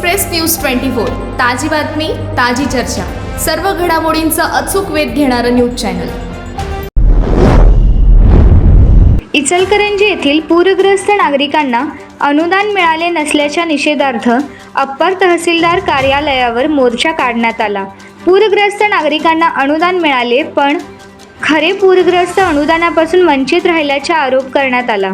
Express news twenty four. ताजी बातमी ताजी चर्चा. सर्व घडामोडींचा अचूक वेध घेणारं न्यूज चॅनल. इचलकरंजी येथील पूरग्रस्त नागरिकांना अनुदान मिळाले नसल्याच्या निषेधार्थ अप्पर तहसीलदार कार्यालयावर मोर्चा काढण्यात आला. पूरग्रस्त नागरिकांना अनुदान मिळाले पण खरे पूरग्रस्त अनुदानापासून वंचित राहिल्याचा आरोप करण्यात आला.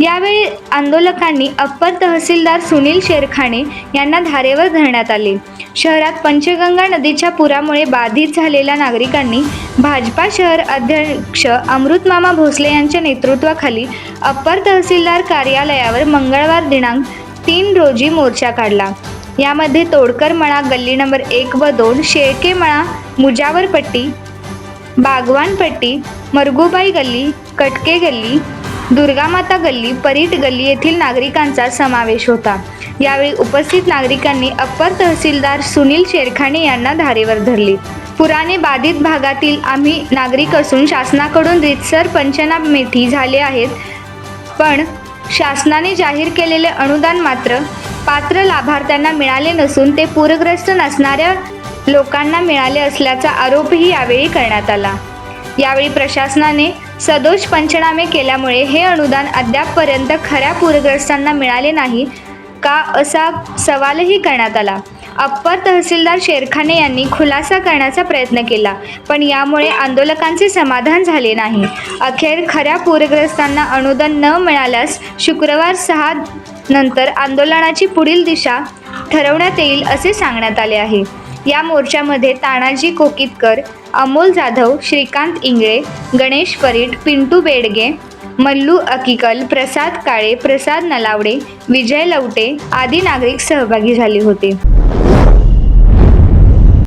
यावेळी आंदोलकांनी अप्पर तहसीलदार सुनील शेरखाणे यांना धारेवर धरण्यात आले. शहरात पंचगंगा नदीच्या पुरामुळे बाधित झालेल्या नागरिकांनी भाजपा शहर अध्यक्ष अमृतमामा भोसले यांच्या नेतृत्वाखाली अप्पर तहसीलदार कार्यालयावर मंगळवार दिनांक तीन रोजी मोर्चा काढला. यामध्ये तोडकर मळा गल्ली नंबर एक व दोन शेळके मळा मुजावरपट्टी बागवानपट्टी मरगुबाई गल्ली कटके गल्ली दुर्गामाता गल्ली परीट गल्ली येथील नागरिकांचा समावेश होता. यावेळी उपस्थित नागरिकांनी अप्पर तहसीलदार सुनील शेरखाने यांना धारेवर धरले. पुराने बाधित भागातील आम्ही नागरिक असून शासनाकडून रितसर पंचनामेठी झाले आहेत. पण शासनाने जाहीर केलेले अनुदान मात्र पात्र लाभार्थ्यांना मिळाले नसून ते पूरग्रस्त नसणाऱ्या लोकांना मिळाले असल्याचा आरोपही यावेळी करण्यात आला. यावेळी प्रशासनाने सदोष पंचनामे केल्यामुळे हे अनुदान अद्यापपर्यंत खऱ्या पूरग्रस्तांना मिळाले नाही का असा सवालही करण्यात आला. अप्पर तहसीलदार शेरखाने यांनी खुलासा करण्याचा प्रयत्न केला पण यामुळे आंदोलकांचे समाधान झाले नाही. अखेर खऱ्या पूरग्रस्तांना अनुदान न मिळाल्यास शुक्रवार सहा नंतर आंदोलनाची पुढील दिशा ठरवण्यात येईल असे सांगण्यात आले आहे. या मोर्चामध्ये तानाजी कोकितकर अमोल जाधव श्रीकांत इंगळे गणेश परीट पिंटू बेडगे मल्लू अकिकल प्रसाद काळे प्रसाद नलावडे विजय लवटे आदी नागरिक सहभागी झाले होते.